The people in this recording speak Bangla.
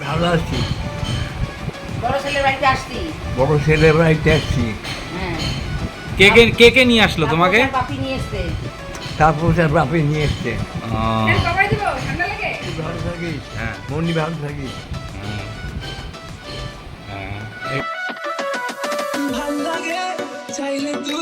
ভালো আছি। বড় ছেলের বাড়িতে আসছি। হ্যাঁ। কে কে কে কে নিয়ে আসলো তোমাকে? তারপর স্যার বাপি নিয়ে এসছে। ভালো হ্যাঁ। ভালো থাকিস। হ্যাঁ। হ্যাঁ। ভালো লাগে চাইলে তুই